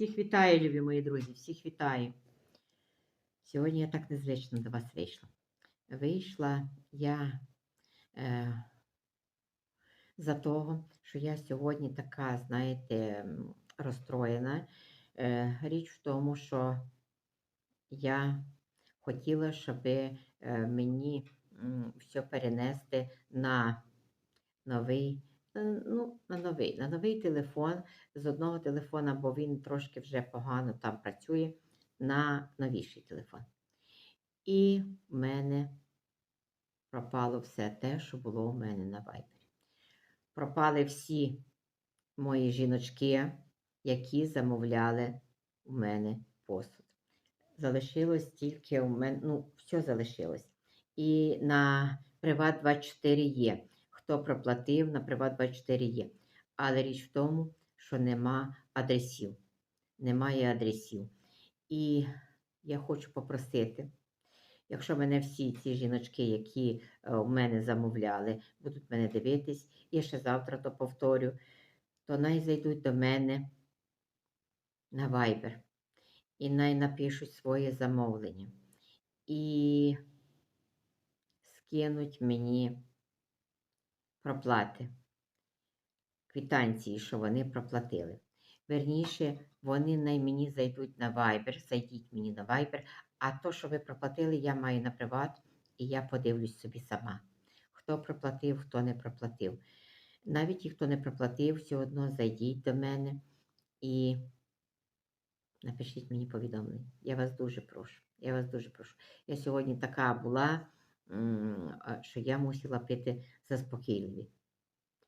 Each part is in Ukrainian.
Всіх вітаю, любі мої друзі, всіх вітаю. Сьогодні я так незвично до вас вийшла. Вийшла я е, за того, що я сьогодні така, знаєте, розстроєна. Е, річ в тому, що я хотіла, щоб е, мені все перенести на новий, ну, на новий, на новий телефон з одного телефона, бо він трошки вже погано там працює, на новіший телефон. І в мене пропало все те, що було у мене на Viber. Пропали всі мої жіночки, які замовляли у мене посуд. Залишилось тільки у мене, ну, все залишилось. І на Приват 24 є. Хто проплатив, на Приват 24 є. Але річ в тому, що нема адресів. Немає адресів. І я хочу попросити, якщо мене всі ці жіночки, які е, у мене замовляли, будуть мене дивитись, я ще завтра то повторю, то най зайдуть до мене на Viber і най напишуть своє замовлення. І скинуть мені проплати, квитанції, що вони проплатили. Верніше, вони най мені зайдуть на Viber, зайдіть мені на Viber, а то, що ви проплатили, я маю на приват, і я подивлюсь собі сама. Хто проплатив, хто не проплатив. Навіть ті, хто не проплатив, все одно зайдіть до мене і напишіть мені повідомлення. Я вас дуже прошу. Я вас дуже прошу. Я сьогодні така була, що я мусила пити заспокійливі.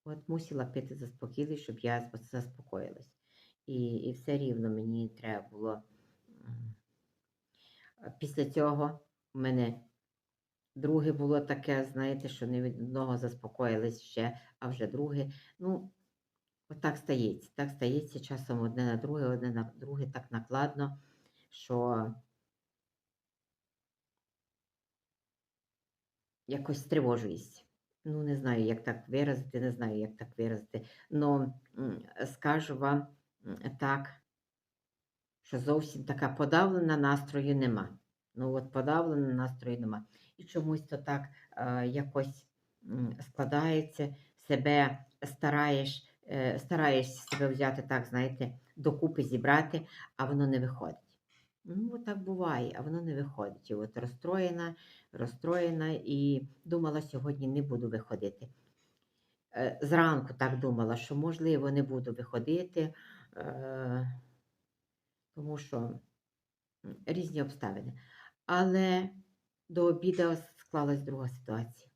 От мусила пити заспокійливі, щоб я заспокоїлась. І, і все рівно мені треба було. Після цього в мене друге було таке, знаєте, що не від одного заспокоїлись ще, а вже друге. Ну, отак стається. Так стається часом одне на друге, одне на друге так накладно, що якось стривожуюсь. Ну, не знаю, як так виразити, не знаю, як так виразити. Ну, скажу вам так, що зовсім така подавлена настрою нема. Ну, от подавлена настрою нема. І чомусь то так е, якось складається, себе стараєш, е, стараєшся себе взяти так, знаєте, докупи зібрати, а воно не виходить. Ну, так буває, а воно не виходить. І от розстроєна, розстроєна і думала, сьогодні не буду виходити. Е, Зранку так думала, що можливо не буду виходити, е, тому що різні обставини. Але до обіду склалась друга ситуація.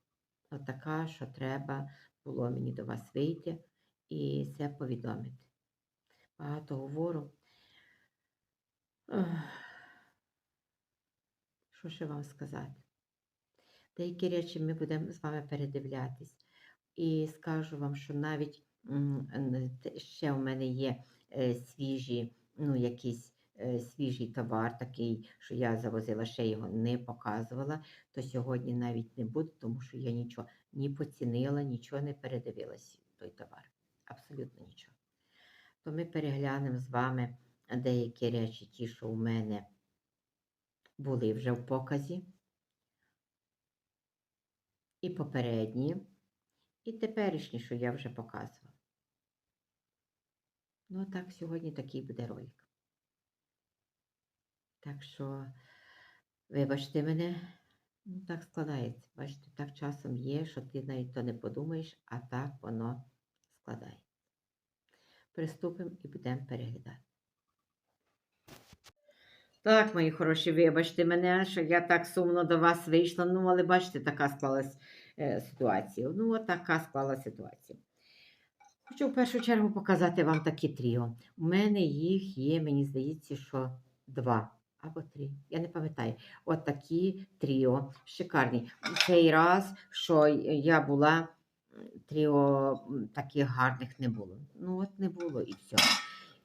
От така, що треба було мені до вас вийти і це повідомити. Багато говору. Що ще вам сказати? Деякі речі ми будемо з вами передивлятись. І скажу вам, що навіть ще у мене є е, свіжі, ну, якийсь е, свіжий товар, такий, що я завозила, ще його не показувала, то сьогодні навіть не буду, тому що я нічого ні поцінила, нічого не передивилась той товар. Абсолютно нічого. То ми переглянемо з вами деякі речі, ті, що у мене були вже в показі, і попередні, і теперішні, що я вже показувала. Ну, а так, сьогодні такий буде ролик. Так що, вибачте мене, ну так складається. Бачите, так часом є, що ти навіть то не подумаєш, а так воно складається. Приступимо і будемо переглядати. Так, мої хороші, вибачте мене, що я так сумно до вас вийшла. Ну, але бачите, така склалась е, ситуація. Ну, от така склалася ситуація. Хочу в першу чергу показати вам такі тріо. У мене їх є, мені здається, що два або три. Я не пам'ятаю. От такі тріо. Шикарні. Цей раз, що я була, тріо таких гарних не було. Ну, от не було і все.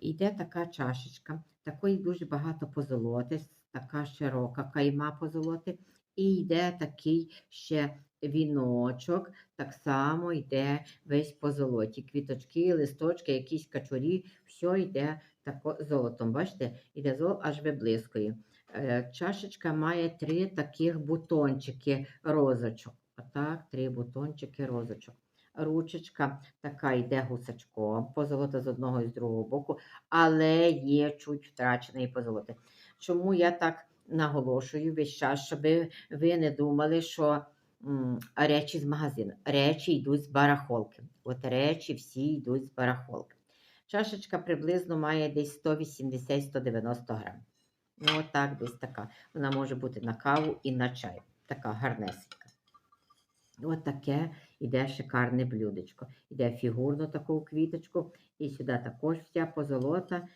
Іде така чашечка, такої дуже багато позолоти, така широка кайма позолоти, і йде такий ще віночок, так само йде весь по золоті. Квіточки, листочки, якісь качурі, все йде тако, золотом. Бачите, іде золото аж виблискує. Е, Чашечка має три таких бутончики розочок. Отак, три бутончики розочок. Ручечка така йде гусачком, позолота з одного і з другого боку, але є чуть втрачений позолоти. Чому я так наголошую весь час, щоб ви не думали, що м, речі з магазину. Речі йдуть з барахолки. От речі всі йдуть з барахолки. Чашечка приблизно має десь 180-190 грам. Ну, отак, десь така. Вона може бути на каву і на чай. Така гарнесенька. От таке іде шикарне блюдечко. Іде фігурну таку квіточку, і сюди також вся позолота.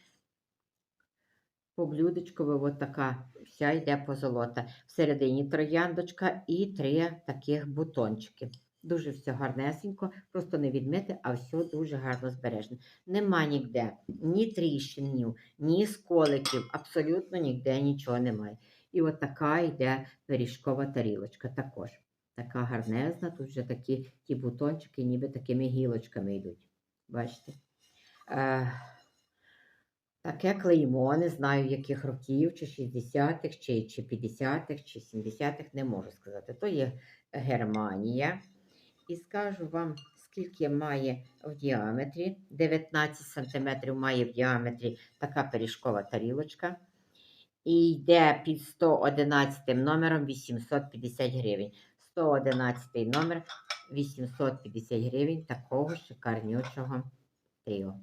По блюдечкові от така вся йде позолота. Всередині трояндочка і три таких бутончики. Дуже все гарнесенько, просто не відмити, а все дуже гарно збережено. Нема ніде ні тріщинів, ні сколиків, абсолютно ніде нічого немає. І от така йде пиріжкова тарілочка також. Така гарнезна, тут вже такі ті бутончики, ніби такими гілочками йдуть. Бачите? Е, таке клеймо, не знаю яких років, чи 60-х, чи, чи 50-х, чи 70-х, не можу сказати. То є Германія. І скажу вам, скільки має в діаметрі. 19 см має в діаметрі така пиріжкова тарілочка. І йде під 111 номером 850 гривень. 111 номер 850 гривень такого шикарнючого тріо.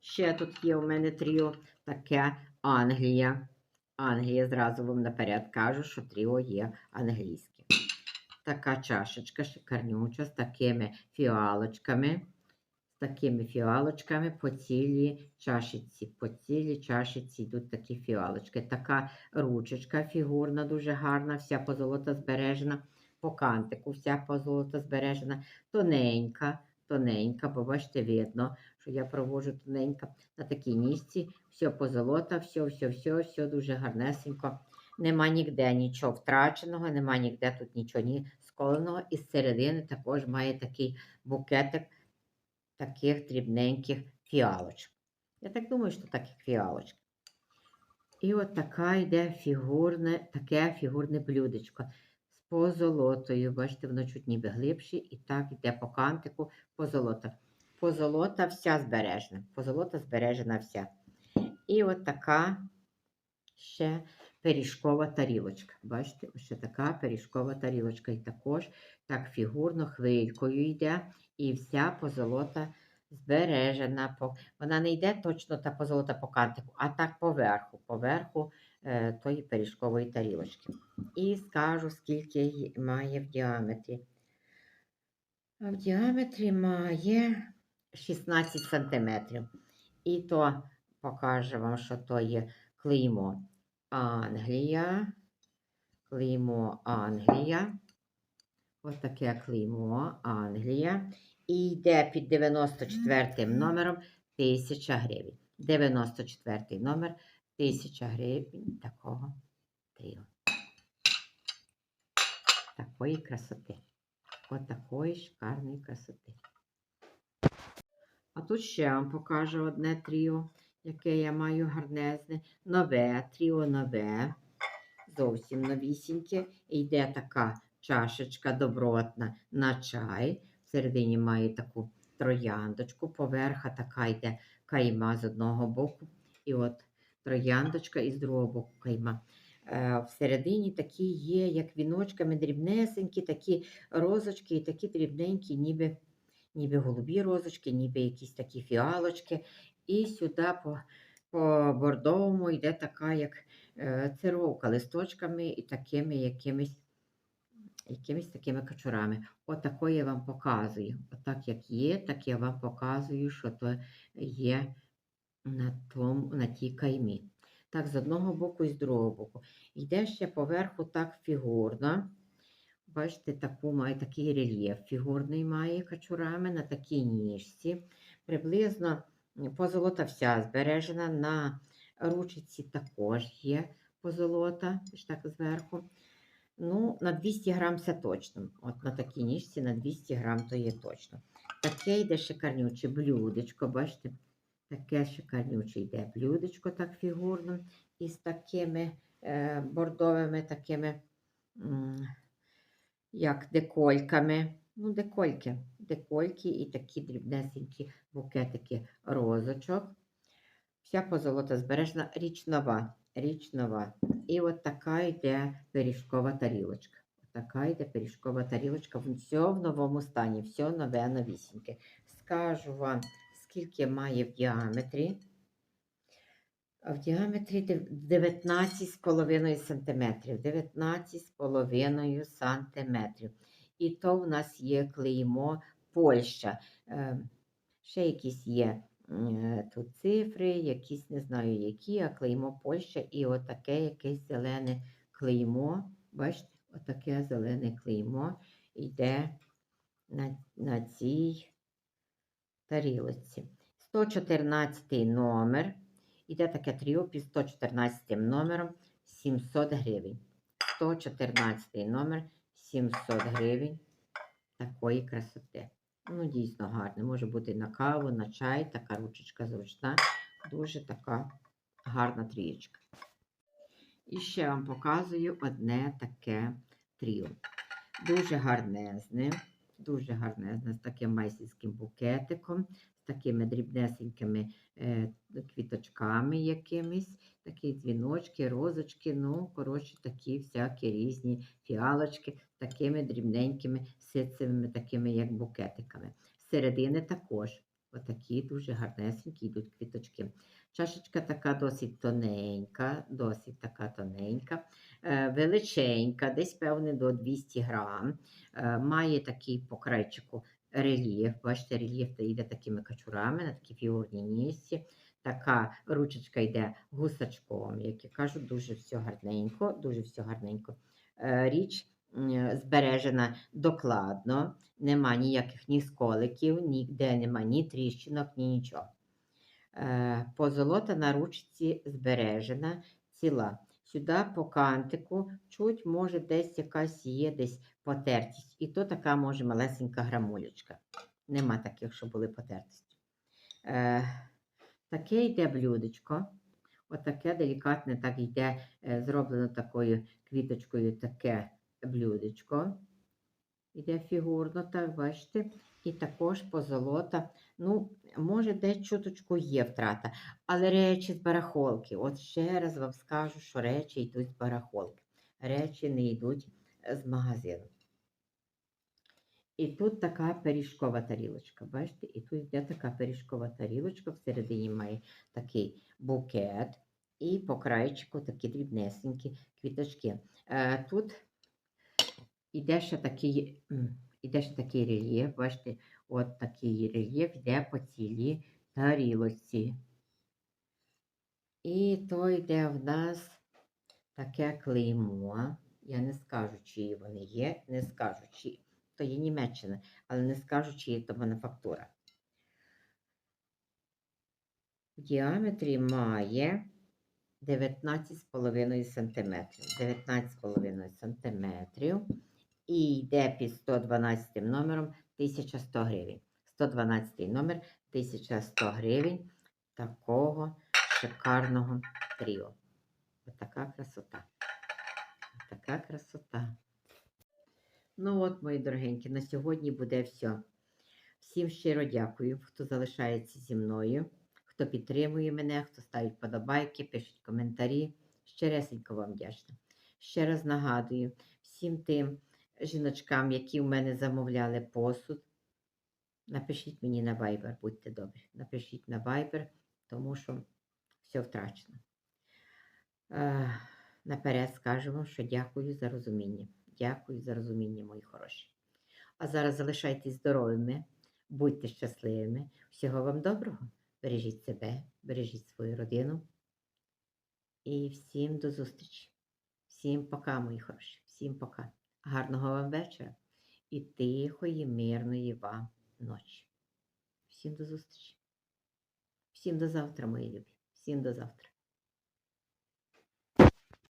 Ще тут є у мене тріо таке Англія. Англія, зразу вам наперед кажу, що тріо є англійське. Така чашечка шикарнюча з такими фіалочками. Такими фіалочками по цілій чашечці. По цілій чашечці йдуть такі фіалочки. Така ручечка фігурна, дуже гарна, вся позолота збережена. По кантику вся позолота збережена. Тоненька, тоненька, бо бачите, видно, що я проводжу тоненько на такій ніжці. Все позолота, все, все, все, все дуже гарнесенько. Нема ніде нічого втраченого, нема ніде тут нічого ні сколеного. І з середини також має такий букетик таких дрібненьких фіалочок. Я так думаю, що так як фіалочки. І от така йде фігурне, таке фігурне блюдечко з позолотою. Бачите, воно чуть ніби глибше, і так йде по кантику позолота. Позолота вся збережена. Позолота збережена вся. І от така ще пиріжкова тарілочка. Бачите, ось така пиріжкова тарілочка. І також так фігурно хвилькою йде, і вся позолота збережена. Вона не йде точно та позолота по кантику, а так поверху, поверху е, тої пиріжкової тарілочки. І скажу, скільки її має в діаметрі. А в діаметрі має 16 сантиметрів. І то покаже вам, що то є клеймо Англія. Клеймо Англія. Ось таке клеймо Англія. І йде під 94 номером 1000 гривень. 94 номер 1000 гривень такого тріо. Такої красоти. Ось такої шикарної красоти. А тут ще вам покажу одне тріо, яке я маю гарнезне. Нове, тріо нове. Зовсім новісіньке. І йде така чашечка добротна на чай. Всередині має таку трояндочку. Поверха така йде кайма з одного боку. І от трояндочка і з другого боку кайма. Е, Всередині такі є, як віночками, дрібнесенькі, такі розочки і такі дрібненькі, ніби, ніби голубі розочки, ніби якісь такі фіалочки. І сюди по, по бордовому йде така, як е, цировка листочками і такими якимись якимись такими качурами. Отако я вам показую. Отак як є, так я вам показую, що то є на, тому, на тій каймі. Так, з одного боку і з другого боку. Йде ще поверху так фігурно. Бачите, таку має такий рельєф фігурний має качурами на такій ніжці. Приблизно позолота вся збережена. На ручці також є позолота, так зверху. Ну, на 200 грам це точно. От на такій ніжці на 200 грам то є точно. Таке йде шикарнюче блюдечко, бачите? Таке шикарнюче йде блюдечко так фігурно. Із такими е, бордовими такими, як декольками. Ну, декольки. Декольки і такі дрібнесенькі букетики розочок. Вся позолота збережена річ нова. Річ нова. І от така йде пиріжкова тарілочка. Така йде пиріжкова тарілочка. Все в новому стані, все нове новісіньке. Скажу вам, скільки має в діаметрі. В діаметрі 19,5 см. 19,5 см. І то в нас є клеймо Польща. Е, Ще якісь є е, тут цифри, якісь не знаю які, а клеймо Польща і отаке якесь зелене клеймо. Бачите, отаке зелене клеймо йде на, на цій тарілочці. 114 номер. Іде таке тріо під 114 номером 700 гривень. 114 номер 700 гривень такої красоти. Ну, дійсно гарне. Може бути на каву, на чай, така ручечка зручна. Дуже така гарна трієчка. І ще вам показую одне таке тріо. Дуже гарнезне, дуже гарнезне, з таким майсівським букетиком, такими дрібнесенькими е, квіточками якимись, такі дзвіночки, розочки, ну, коротше, такі всякі різні фіалочки, такими дрібненькими ситцевими, такими як букетиками. Середини також отакі дуже гарнесенькі йдуть квіточки. Чашечка така досить тоненька, досить така тоненька, е, величенька, десь певне до 200 грам. Е, Має такий по крайчику рельєф. Бачите, рельєф йде такими качурами на такі фігурні нісці. Така ручечка йде гусачком, як я кажу, дуже все гарненько, дуже все гарненько. Е, Річ збережена докладно, нема ніяких ні сколиків, ніде нема ні тріщинок, ні нічого. Е, Позолота на ручці збережена, ціла. Сюди по кантику чуть може десь якась є десь потертість. І то така може малесенька грамулечка. Нема таких, що були потертості. Е, таке йде блюдечко. Отаке делікатне так йде, е, зроблено такою квіточкою таке блюдечко. Іде фігурно, так, бачите. І також позолота. Ну, може, десь чуточку є втрата, але речі з барахолки. От ще раз вам скажу, що речі йдуть з барахолки. Речі не йдуть е, з магазину. І тут така пиріжкова тарілочка. Бачите? І тут йде така пиріжкова тарілочка, всередині має такий букет, і по краєчку такі дрібнесенькі квіточки. Е, тут іде ще такий, іде ще такий рельєф, бачите, от такий рельєф йде по цілій тарілочці. І то йде в нас таке клеймо. Я не скажу, чиї вони є, не скажу, чи то є Німеччина, але не скажу, чиї то мануфактура. В діаметрі має 19,5 см. 19,5 см. І йде під 112 номером 1100 гривень. 112 номер 1100 гривень такого шикарного тріо. Ось така красота. Ось така красота. Ну от, мої дорогенькі, на сьогодні буде все. Всім щиро дякую, хто залишається зі мною, хто підтримує мене, хто ставить подобайки, пишуть коментарі. Щиресенько вам вдячна. Ще раз нагадую всім тим жіночкам, які в мене замовляли посуд. Напишіть мені на Viber, будьте добрі. Напишіть на Viber, тому що все втрачено. Е, наперед скажемо, що дякую за розуміння. Дякую за розуміння, мої хороші. А зараз залишайтесь здоровими, будьте щасливими. Всього вам доброго. Бережіть себе, бережіть свою родину. І всім до зустрічі. Всім пока, мої хороші. Всім пока. Гарного вам вечора і тихої, мирної вам ночі. Всім до зустрічі. Всім до завтра, мої любі. Всім до завтра.